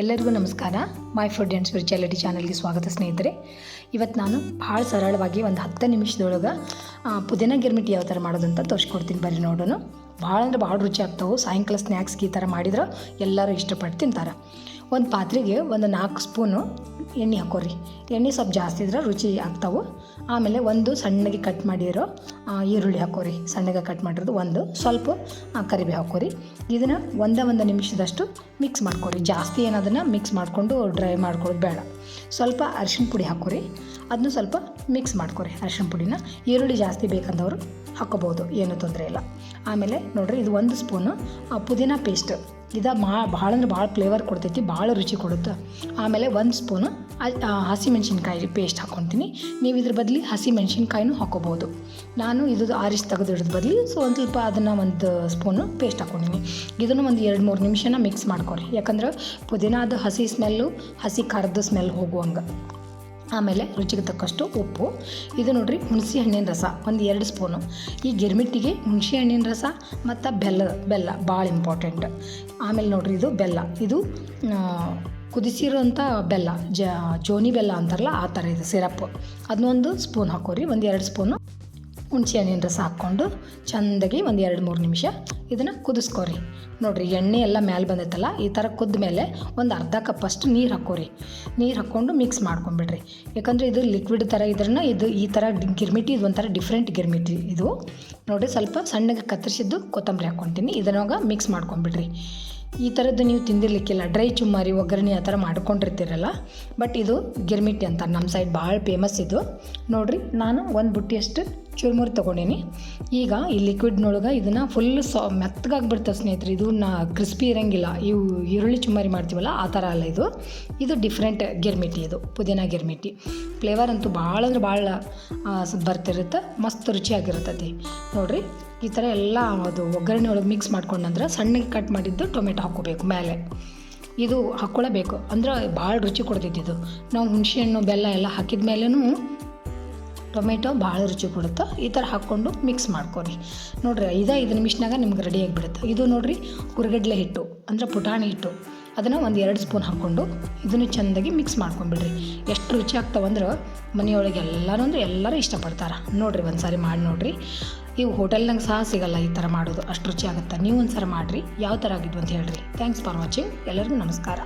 ಎಲ್ಲರಿಗೂ ನಮಸ್ಕಾರ. My food and spirituality ಚಾನಲ್ಗೆ ಸ್ವಾಗತ ಸ್ನೇಹಿತರೆ. ಇವತ್ತು ನಾನು ಭಾಳ ಸರಳವಾಗಿ ಒಂದು ಹತ್ತು ನಿಮಿಷದೊಳಗೆ ಪುದೀನ ಗಿರ್ಮಿಟಿ ಯಾವ ಥರ ಮಾಡೋದಂತ ತೋರಿಸ್ಕೊಡ್ತೀನಿ ಬರ್ರಿ ನೋಡೋಣ. ಭಾಳ ಅಂದ್ರೆ ಭಾಳ ರುಚಿ ಆಗ್ತಾವೆ. ಸಾಯಂಕಾಲ ಸ್ನ್ಯಾಕ್ಸ್ಗೆ ಈ ಥರ ಮಾಡಿದ್ರೆ ಎಲ್ಲರೂ ಇಷ್ಟಪಟ್ಟು ತಿಂತಾರೆ. ಒಂದು ಪಾತ್ರೆಗೆ ಒಂದು ನಾಲ್ಕು ಸ್ಪೂನು ಎಣ್ಣೆ ಹಾಕೋರಿ ಎಣ್ಣೆ ಸ್ವಲ್ಪ ಜಾಸ್ತಿ ಇದ್ರೆ ರುಚಿ ಆಗ್ತಾವೆ. ಆಮೇಲೆ ಒಂದು ಸಣ್ಣಗೆ ಕಟ್ ಮಾಡಿರೋ ಈರುಳ್ಳಿ ಹಾಕೋರಿ ಸಣ್ಣಗೆ ಕಟ್ ಮಾಡಿರೋದು ಒಂದು. ಸ್ವಲ್ಪ ಕರಿಬೇವು ಹಾಕೋರಿ ಇದನ್ನು ಒಂದೇ ಒಂದು ನಿಮಿಷದಷ್ಟು ಮಿಕ್ಸ್ ಮಾಡ್ಕೊರಿ. ಜಾಸ್ತಿ ಏನದನ್ನು ಮಿಕ್ಸ್ ಮಾಡಿಕೊಂಡು ಡ್ರೈ ಮಾಡ್ಕೊಳ್ಳೋದು ಬೇಡ. ಸ್ವಲ್ಪ ಅರಿಶಿಣ ಪುಡಿ ಹಾಕೋರಿ ಅದನ್ನು ಸ್ವಲ್ಪ ಮಿಕ್ಸ್ ಮಾಡ್ಕೊರಿ. ಅರಿಶಿಣ ಪುಡಿನ ಈರುಳ್ಳಿ ಜಾಸ್ತಿ ಬೇಕಂದವರು ಹಾಕೋಬೋದು ಏನೂ ತೊಂದರೆ ಇಲ್ಲ. ಆಮೇಲೆ ನೋಡಿರಿ, ಇದು ಒಂದು ಸ್ಪೂನು ಪುದೀನ ಪೇಸ್ಟ್ ಇದು ಮಾ, ಭಾಳ ಅಂದ್ರೆ ಭಾಳ ಫ್ಲೇವರ್ ಕೊಡ್ತೈತಿ, ಭಾಳ ರುಚಿ ಕೊಡುತ್ತೆ. ಆಮೇಲೆ ಒಂದು ಸ್ಪೂನು ಹಸಿ ಮೆಣಸಿನ್ಕಾಯಿ ಪೇಸ್ಟ್ ಹಾಕ್ಕೊತೀನಿ ನೀವು ಇದ್ರ ಬದಲಿ ಹಸಿ ಮೆಣಸಿನ್ಕಾಯಿನೂ ಹಾಕೋಬೋದು. ನಾನು ಇದು ಆರಿಸಿ ತೆಗೆದು ಹಿಡಿದ ಬದಲಿ ಸೊ ಒಂದು ಸ್ವಲ್ಪ ಅದನ್ನು ಒಂದು ಸ್ಪೂನು ಪೇಸ್ಟ್ ಹಾಕ್ಕೊಂಡಿನಿ ಇದನ್ನು ಒಂದು ಎರಡು ಮೂರು ನಿಮಿಷನ ಮಿಕ್ಸ್ ಮಾಡ್ಕೊರಿ ಯಾಕಂದ್ರೆ ಪುದೀನಾದ ಹಸಿ ಸ್ಮೆಲ್ಲು ಹಸಿ ಖಾರದ ಸ್ಮೆಲ್ ಹೋಗುವಂಗೆ. ಆಮೇಲೆ ರುಚಿಗೆ ತಕ್ಕಷ್ಟು ಉಪ್ಪು. ಇದು ನೋಡ್ರಿ ಹುಣಸೆ ಹಣ್ಣಿನ ರಸ, ಒಂದು ಎರಡು ಸ್ಪೂನು. ಈ ಗಿರ್ಮಿಟ್ಟಿಗೆ ಹುಣಸೆ ಹಣ್ಣಿನ ರಸ ಮತ್ತು ಬೆಲ್ಲ ಬೆಲ್ಲ ಭಾಳ ಇಂಪಾರ್ಟೆಂಟ್ ಆಮೇಲೆ ನೋಡ್ರಿ ಇದು ಬೆಲ್ಲ. ಇದು ಕುದಿಸಿರೋಂಥ ಬೆಲ್ಲ ಜೋನಿ ಬೆಲ್ಲ ಅಂತಾರಲ್ಲ ಆ ಥರ ಇದು, ಸಿರಪ್. ಅದನ್ನೊಂದು ಸ್ಪೂನ್ ಹಾಕೋರಿ, ಒಂದು ಎರಡು ಸ್ಪೂನು. ಹುಣಸೆ ಹಣ್ಣಿನ ರಸ ಹಾಕ್ಕೊಂಡು ಚೆಂದಾಗಿ ಒಂದು ಎರಡು ಮೂರು ನಿಮಿಷ ಇದನ್ನು ಕುದಿಸ್ಕೊರಿ. ನೋಡಿರಿ, ಎಣ್ಣೆ ಎಲ್ಲ ಮೇಲೆ ಬಂದೈತಲ್ಲ, ಈ ಥರ ಕುದ್ದ ಮೇಲೆ ಒಂದು ಅರ್ಧ ಕಪ್ ಅಷ್ಟು ನೀರು ಹಾಕೋರಿ. ನೀರು ಹಾಕ್ಕೊಂಡು ಮಿಕ್ಸ್ ಮಾಡ್ಕೊಂಬಿಡ್ರಿ. ಯಾಕಂದರೆ ಇದು ಲಿಕ್ವಿಡ್ ಥರ ಇದ್ರನ್ನ ಇದು ಈ ಥರ ಗಿರ್ಮಿಟಿ, ಇದು ಒಂಥರ ಡಿಫ್ರೆಂಟ್ ಗಿರ್ಮಿಟಿ ಇದು. ನೋಡಿ ಸ್ವಲ್ಪ ಸಣ್ಣಗೆ ಕತ್ತರಿಸಿದ್ದು ಕೊತ್ತಂಬರಿ ಹಾಕ್ಕೊತೀನಿ ಇದನ್ನಾಗ ಮಿಕ್ಸ್ ಮಾಡ್ಕೊಂಬಿಡ್ರಿ. ಈ ಥರದ್ದು ನೀವು ತಿಂದಿರ್ಲಿಕ್ಕಿಲ್ಲ. ಡ್ರೈ ಚುಮ್ಮಾರಿ, ಒಗ್ಗರಣೆ ಆ ಥರ ಮಾಡ್ಕೊಂಡಿರ್ತೀರಲ್ಲ. ಬಟ್ ಇದು ಗಿರ್ಮಿಟಿ ಅಂತ ನಮ್ಮ ಸೈಡ್ ಭಾಳ ಫೇಮಸ್ ಇದು. ನೋಡಿರಿ, ನಾನು ಒಂದು ಬುಟ್ಟಿಯಷ್ಟು ಚುರುಮುರಿ ತೊಗೊಂಡೀನಿ. ಈಗ ಈ ಲಿಕ್ವಿಡ್ನೊಳಗೆ ಇದನ್ನು ಫುಲ್ ಸಾ ಮೆತ್ತಗಾಗ್ಬಿಡ್ತದೆ ಸ್ನೇಹಿತರೆ, ಇದು ನಾ ಕ್ರಿಸ್ಪಿ ಇರೋಂಗಿಲ್ಲ. ಇವು ಈರುಳ್ಳಿ ಚುಮ್ಮರಿ ಮಾಡ್ತೀವಲ್ಲ, ಆ ಥರ ಅಲ್ಲ ಇದು. ಇದು ಡಿಫ್ರೆಂಟ್ ಗಿರ್ಮಿಟಿ ಇದು, ಪುದೀನ ಗಿರ್ಮಿಟಿ. ಫ್ಲೇವರ್ ಅಂತೂ ಭಾಳ ಅಂದ್ರೆ ಭಾಳ ಬರ್ತಿರುತ್ತೆ, ಮಸ್ತ್ ರುಚಿಯಾಗಿರ್ತೈತಿ. ನೋಡಿರಿ, ಈ ಥರ ಎಲ್ಲ ಅದು ಒಗ್ಗರಣೆ ಒಳಗೆ ಮಿಕ್ಸ್ ಮಾಡ್ಕೊಂಡಂದ್ರೆ ಸಣ್ಣಗೆ ಕಟ್ ಮಾಡಿದ್ದು ಟೊಮೆಟೊ ಹಾಕ್ಕೋಬೇಕು ಮೇಲೆ ಇದು ಹಾಕ್ಕೊಳ್ಳೇಬೇಕು ಅಂದ್ರೆ ಭಾಳ ರುಚಿ ಕೊಡ್ತಿದ್ದು ನಾವು ಹುಣಸೆ ಹಣ್ಣು, ಬೆಲ್ಲ ಎಲ್ಲ ಹಾಕಿದ ಮೇಲೂ ಟೊಮೆಟೊ ಭಾಳ ರುಚಿ ಕೊಡುತ್ತೆ. ಈ ಥರ ಹಾಕ್ಕೊಂಡು ಮಿಕ್ಸ್ ಮಾಡ್ಕೊರಿ. ನೋಡ್ರಿ, ಐದು ಐದು ನಿಮಿಷನಾಗ ನಿಮ್ಗೆ ರೆಡಿ ಆಗಿಬಿಡುತ್ತೆ. ಇದು ನೋಡಿರಿ, ಕುರುಗಡ್ಲೆ ಹಿಟ್ಟು, ಅಂದ್ರೆ ಪುಟಾಣಿ ಹಿಟ್ಟು. ಅದನ್ನು ಒಂದು ಎರಡು ಸ್ಪೂನ್ ಹಾಕ್ಕೊಂಡು ಇದನ್ನು ಚೆಂದಾಗಿ ಮಿಕ್ಸ್ ಮಾಡ್ಕೊಂಬಿಡ್ರಿ. ಎಷ್ಟು ರುಚಿ ಆಗ್ತಾವಂದ್ರೆ ಮನೆಯೊಳಗೆ ಎಲ್ಲರೂ ಅಂದ್ರೆ ಎಲ್ಲರೂ ಇಷ್ಟಪಡ್ತಾರೆ. ನೋಡಿರಿ ಒಂದು ಸಾರಿ ಮಾಡಿ ನೋಡಿರಿ. ಇವು ಹೋಟೆಲ್ನಾಗ ಸಹ ಸಿಗಲ್ಲ ಈ ಥರ ಮಾಡೋದು. ಅಷ್ಟು ರುಚಿ ಆಗುತ್ತೆ? ನೀವು ಒಂದು ಸಾರಿ ಮಾಡಿರಿ. ಯಾವ ಥರ ಆಗಿದ್ವು ಅಂತ ಹೇಳಿರಿ. ಥ್ಯಾಂಕ್ಸ್ ಫಾರ್ ವಾಚಿಂಗ್ ಎಲ್ಲರಿಗೂ ನಮಸ್ಕಾರ.